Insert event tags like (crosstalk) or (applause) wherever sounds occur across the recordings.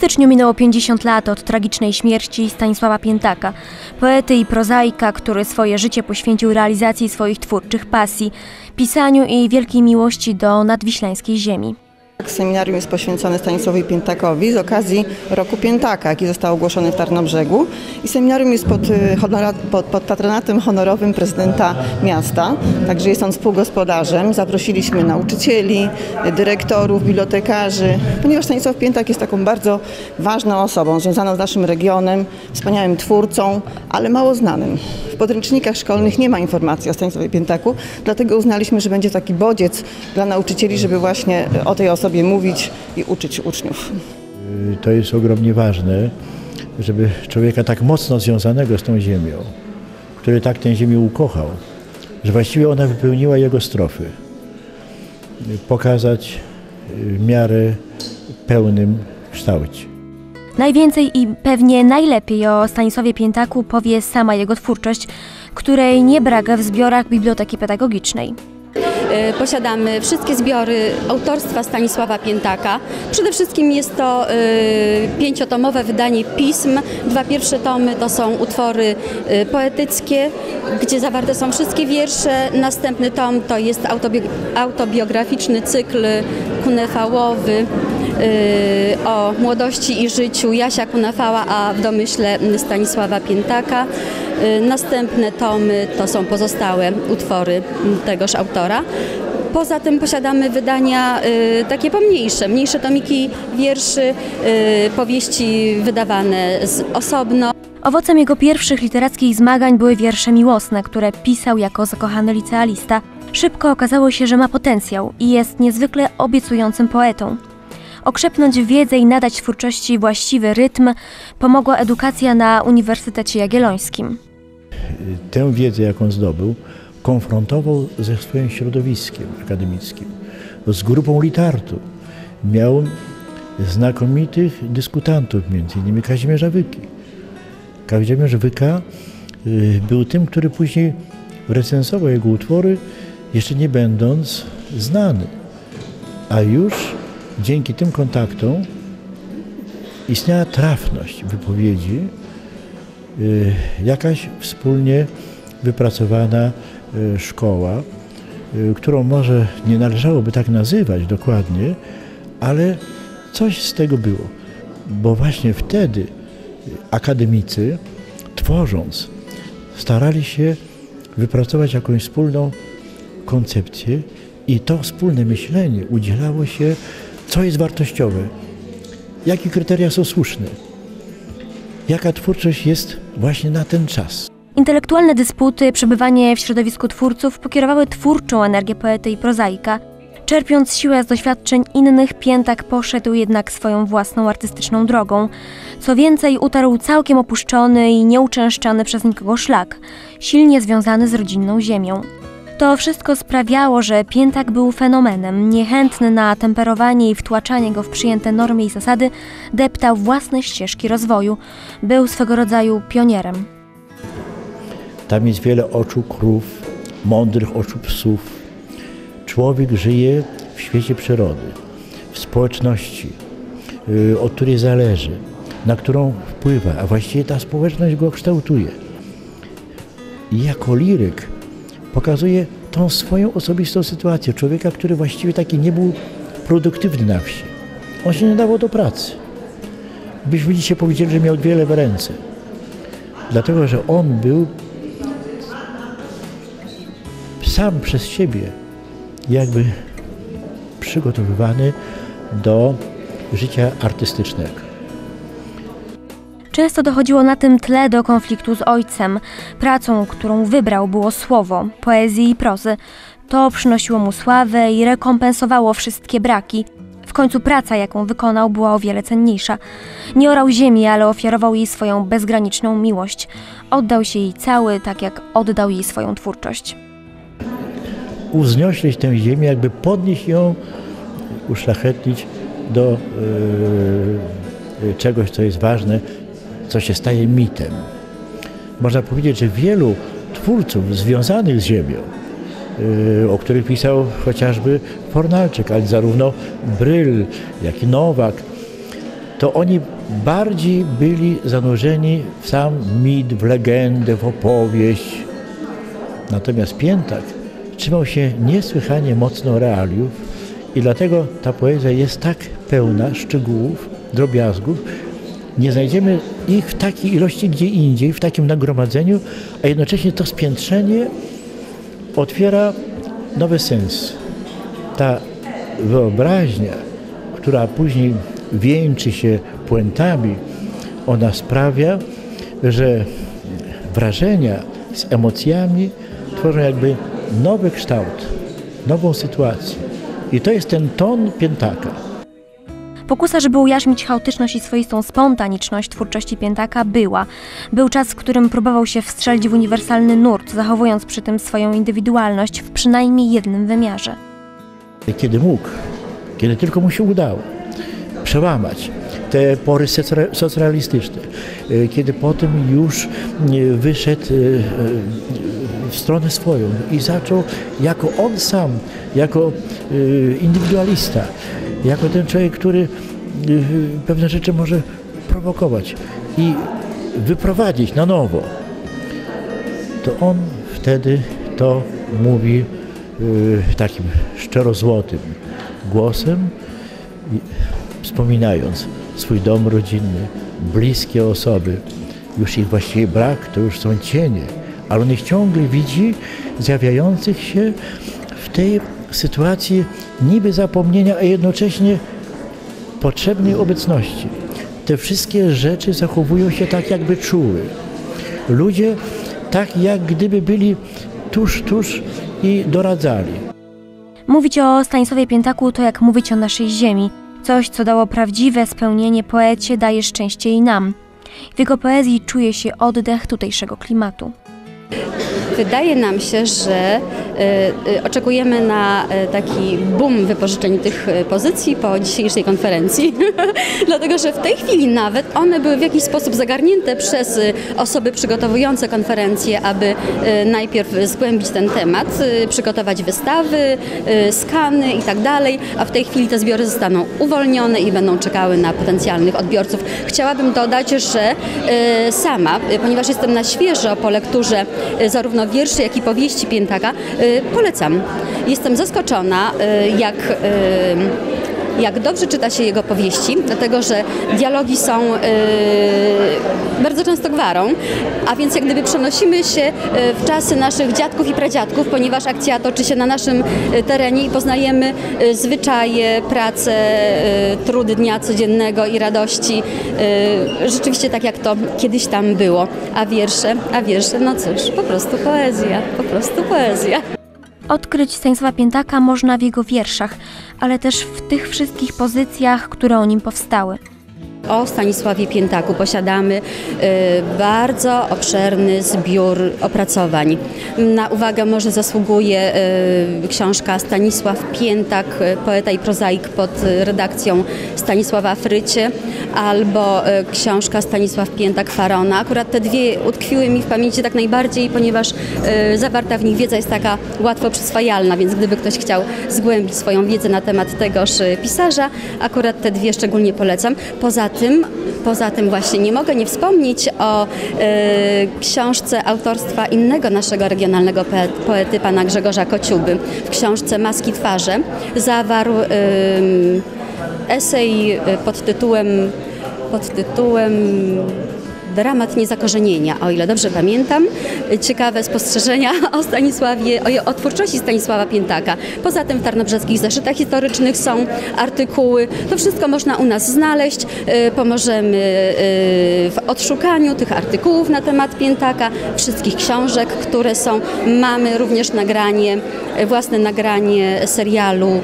styczniu minęło 50 lat od tragicznej śmierci Stanisława Piętaka, poety i prozaika, który swoje życie poświęcił realizacji swoich twórczych pasji, pisaniu i wielkiej miłości do nadwiślańskiej ziemi. Seminarium jest poświęcone Stanisławowi Piętakowi z okazji Roku Piętaka, jaki został ogłoszony w Tarnobrzegu. I seminarium jest pod, y, pod, pod patronatem honorowym prezydenta miasta, także jest on współgospodarzem. Zaprosiliśmy nauczycieli, dyrektorów, bibliotekarzy, ponieważ Stanisław Piętak jest taką bardzo ważną osobą, związaną z naszym regionem, wspaniałym twórcą, ale mało znanym. Podręcznikach szkolnych nie ma informacji o Stanisławie Piętaku, dlatego uznaliśmy, że będzie taki bodziec dla nauczycieli, żeby właśnie o tej osobie mówić i uczyć uczniów. To jest ogromnie ważne, żeby człowieka tak mocno związanego z tą ziemią, który tak tę ziemię ukochał, że właściwie ona wypełniła jego strofy, pokazać w miarę pełnym kształcie. Najwięcej i pewnie najlepiej o Stanisławie Piętaku powie sama jego twórczość, której nie brak w zbiorach Biblioteki Pedagogicznej. E, Posiadamy wszystkie zbiory autorstwa Stanisława Piętaka. Przede wszystkim jest to e, pięciotomowe wydanie pism. Dwa pierwsze tomy to są utwory e, poetyckie, gdzie zawarte są wszystkie wiersze. Następny tom to jest autobi- autobiograficzny cykl kunefałowy o młodości i życiu Jasia Kunefała, a w domyśle Stanisława Piętaka. Następne tomy to są pozostałe utwory tegoż autora. Poza tym posiadamy wydania y, takie pomniejsze, mniejsze tomiki wierszy, y, powieści wydawane z osobno. Owocem jego pierwszych literackich zmagań były wiersze miłosne, które pisał jako zakochany licealista. Szybko okazało się, że ma potencjał i jest niezwykle obiecującym poetą. Okrzepnąć wiedzę i nadać twórczości właściwy rytm pomogła edukacja na Uniwersytecie Jagiellońskim. Tę wiedzę, jaką zdobył, konfrontował ze swoim środowiskiem akademickim, z grupą literatu. Miał znakomitych dyskutantów, innymi Kazimierza Wyki. Kazimierz Wyka y, był tym, który później recenzował jego utwory, jeszcze nie będąc znany. A już dzięki tym kontaktom istniała trafność wypowiedzi, y, jakaś wspólnie wypracowana y, szkoła, y, którą może nie należałoby tak nazywać dokładnie, ale coś z tego było. Bo właśnie wtedy akademicy, tworząc, starali się wypracować jakąś wspólną koncepcję i to wspólne myślenie udzielało się, co jest wartościowe, jakie kryteria są słuszne, jaka twórczość jest właśnie na ten czas. Intelektualne dysputy, przebywanie w środowisku twórców pokierowały twórczą energię poety i prozaika. Czerpiąc siłę z doświadczeń innych, Piętak poszedł jednak swoją własną artystyczną drogą. Co więcej, utarł całkiem opuszczony i nieuczęszczany przez nikogo szlak, silnie związany z rodzinną ziemią. To wszystko sprawiało, że Piętak był fenomenem, niechętny na temperowanie i wtłaczanie go w przyjęte normy i zasady, deptał własne ścieżki rozwoju. Był swego rodzaju pionierem. Tam jest wiele oczu krów, mądrych oczu psów. Człowiek żyje w świecie przyrody, w społeczności, y, od której zależy, na którą wpływa, a właściwie ta społeczność go kształtuje. I jako liryk pokazuje tą swoją osobistą sytuację człowieka, który właściwie taki nie był produktywny na wsi. On się nie dawał do pracy. Byśmy dzisiaj powiedzieli, że miał wiele w ręce. Dlatego, że on był sam przez siebie jakby przygotowywany do życia artystycznego. Często dochodziło na tym tle do konfliktu z ojcem. Pracą, którą wybrał, było słowo, poezji i prozy. To przynosiło mu sławę i rekompensowało wszystkie braki. W końcu praca, jaką wykonał, była o wiele cenniejsza. Nie orał ziemi, ale ofiarował jej swoją bezgraniczną miłość. Oddał się jej cały, tak jak oddał jej swoją twórczość. Uznioślić tę ziemię, jakby podnieść ją, uszlachetnić do yy, czegoś, co jest ważne, co się staje mitem. Można powiedzieć, że wielu twórców związanych z ziemią, yy, o których pisał chociażby Fornalczyk, ale zarówno Bryl, jak i Nowak, to oni bardziej byli zanurzeni w sam mit, w legendę, w opowieść. Natomiast Piętak trzymał się niesłychanie mocno realiów i dlatego ta poezja jest tak pełna szczegółów, drobiazgów. Nie znajdziemy ich w takiej ilości gdzie indziej, w takim nagromadzeniu, a jednocześnie to spiętrzenie otwiera nowy sens. Ta wyobraźnia, która później wieńczy się puentami, ona sprawia, że wrażenia z emocjami tworzą jakby nowy kształt, nową sytuację. I to jest ten ton piętaka. Pokusa, żeby ujarzmić chaotyczność i swoistą spontaniczność twórczości Piętaka była. Był czas, w którym próbował się wstrzelić w uniwersalny nurt, zachowując przy tym swoją indywidualność w przynajmniej jednym wymiarze. Kiedy mógł, kiedy tylko mu się udało przełamać te pory socrealistyczne, y, kiedy potem już y, wyszedł y, w stronę swoją i zaczął jako on sam, jako indywidualista, jako ten człowiek, który y, pewne rzeczy może prowokować i wyprowadzić na nowo, to on wtedy to mówi y, takim szczerozłotym głosem, wspominając swój dom rodzinny, bliskie osoby. Już ich właściwie brak, to już są cienie, ale on ich ciągle widzi zjawiających się w tej sytuacji niby zapomnienia, a jednocześnie potrzebnej obecności. Te wszystkie rzeczy zachowują się tak, jakby czuły. Ludzie tak, jak gdyby byli tuż, tuż i doradzali. Mówić o Stanisławie Piętaku to jak mówić o naszej ziemi. Coś, co dało prawdziwe spełnienie poecie, daje szczęście i nam. W jego poezji czuje się oddech tutejszego klimatu. Wydaje nam się, że oczekujemy na y, taki boom wypożyczeń tych pozycji po dzisiejszej konferencji, (laughs) dlatego że w tej chwili nawet one były w jakiś sposób zagarnięte przez osoby przygotowujące konferencję, aby najpierw zgłębić ten temat, przygotować wystawy, skany i tak dalej, a w tej chwili te zbiory zostaną uwolnione i będą czekały na potencjalnych odbiorców. Chciałabym dodać, że sama, ponieważ jestem na świeżo po lekturze zarówno wierszy, jak i powieści Piętaka, polecam. Jestem zaskoczona, y, jak y, jak dobrze czyta się jego powieści, dlatego że dialogi są y, bardzo często gwarą, a więc jak gdyby przenosimy się y, w czasy naszych dziadków i pradziadków, ponieważ akcja toczy się na naszym y, terenie i poznajemy y, zwyczaje, pracę, y, trudy dnia codziennego i radości. Y, rzeczywiście tak jak to kiedyś tam było. A wiersze, a wiersze, no cóż, po prostu poezja, po prostu poezja. Odkryć Stanisława Piętaka można w jego wierszach, ale też w tych wszystkich pozycjach, które o nim powstały. O Stanisławie Piętaku posiadamy y, bardzo obszerny zbiór opracowań. Na uwagę może zasługuje y, książka Stanisław Piętak, y, poeta i prozaik pod redakcją Stanisława Frycie, albo książka Stanisław Piętak Farona. Akurat te dwie utkwiły mi w pamięci tak najbardziej, ponieważ zawarta w nich wiedza jest taka łatwo przyswajalna, więc gdyby ktoś chciał zgłębić swoją wiedzę na temat tegoż pisarza, akurat te dwie szczególnie polecam. Poza tym, poza tym właśnie nie mogę nie wspomnieć o y, książce autorstwa innego naszego regionalnego poet, poety, pana Grzegorza Kociuby. W książce Maski Twarze zawarł y, esej y, pod tytułem, pod tytułem Dramat niezakorzenienia, o ile dobrze pamiętam. Ciekawe spostrzeżenia (laughs) o Stanisławie, o, o twórczości Stanisława Piętaka. Poza tym w Tarnobrzeskich Zeszytach Historycznych są artykuły. To wszystko można u nas znaleźć. Y, Pomożemy y, w odszukaniu tych artykułów na temat Piętaka, wszystkich książek, które są. Mamy również nagranie, y, własne nagranie serialu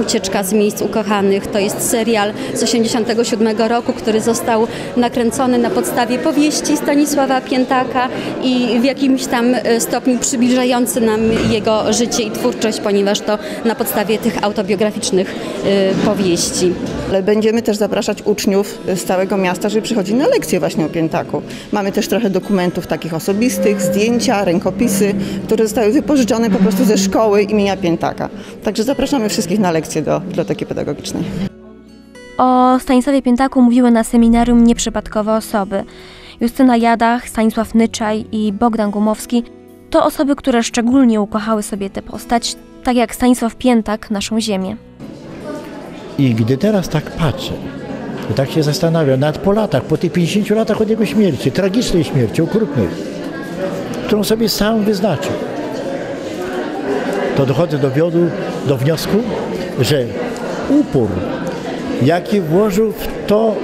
Ucieczka z miejsc ukochanych. To jest serial z 1987 roku, który został nakręcony na podstawie powieści Stanisława Piętaka i w jakimś tam e, stopniu przybliżający nam jego życie i twórczość, ponieważ to na podstawie tych autobiograficznych e, powieści. Ale będziemy też zapraszać uczniów z całego miasta, żeby przychodzili na lekcje właśnie o Piętaku. Mamy też trochę dokumentów takich osobistych, zdjęcia, rękopisy, które zostały wypożyczone po prostu ze szkoły imienia Piętaka. Także zapraszamy wszystkich na lekcje do Biblioteki Pedagogicznej. O Stanisławie Piętaku mówiły na seminarium nieprzypadkowe osoby. Justyna Jadach, Stanisław Nyczaj i Bogdan Gumowski to osoby, które szczególnie ukochały sobie tę postać, tak jak Stanisław Piętak naszą ziemię. I gdy teraz tak patrzę, to tak się zastanawiam, nawet po latach, po tych 50 latach od jego śmierci, tragicznej śmierci, okrutnej, którą sobie sam wyznaczył, to dochodzę do, wiodu, do wniosku, że upór, jaki włożył w to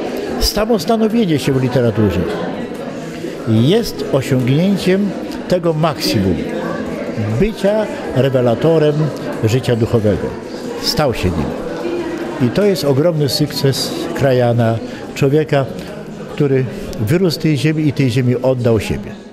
samostanowienie się w literaturze, jest osiągnięciem tego maksimum bycia rewelatorem życia duchowego. Stał się nim. I to jest ogromny sukces krajana, człowieka, który wyrósł tej ziemi i tej ziemi oddał siebie.